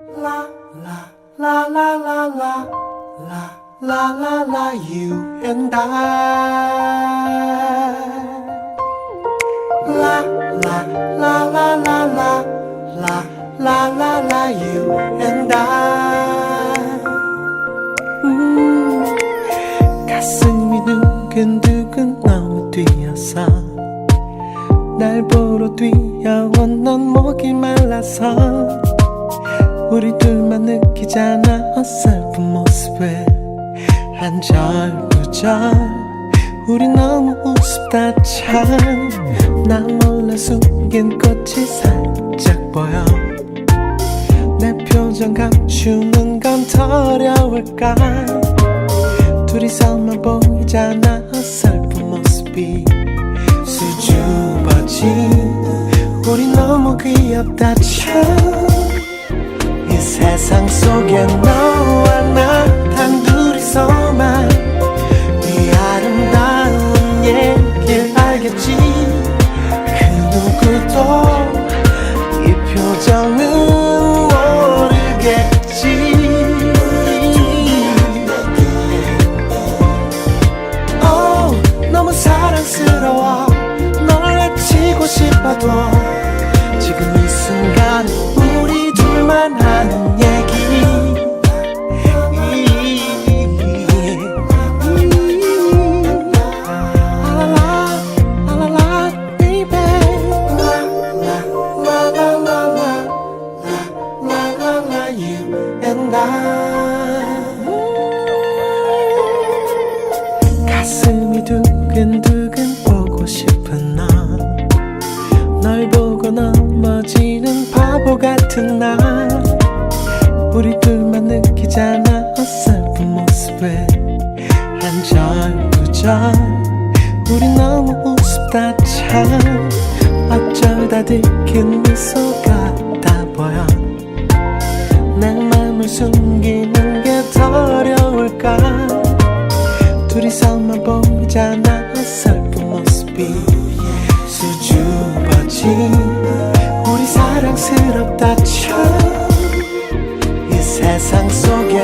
La la la la la la la la la la you and I La la la la la la la la la la you and I 음, 가슴이 두근두근 너무 뛰어서 날 보러 뛰어와 넌 목이 말라서 우리 둘만 느끼잖아 어설픈 모습에. 한절부절 우리 너무 우습다 참나 몰래 숨긴 꽃이 살짝 보여. 내 표정 감추는 건더 어려울까? 둘이서만 보이잖아 어설픈 모습이. 수줍어진 우리 너무 귀엽다 참. 이 세상 속에 너와 나 단둘이서만 이 아름다운 얘길 알겠지. 그 누구도 이 표정은 모르겠지. Oh, 너무 사랑스러워. 널 외치고 싶어도 가슴이 두근두근 보고 싶은 너. 널 보고 넘어지는 바보 같은 나 우리 둘만 느끼잖아 어설픈 모습에. 한절부절 우리 너무 우습다 참. 어쩌다 들킨 미소가 다 보여 마음을 숨기는 게 더려울까? 둘이서만 보이잖아 슬픈 모습이 수줍어진 우리 사랑스럽다 쳐이 세상 속에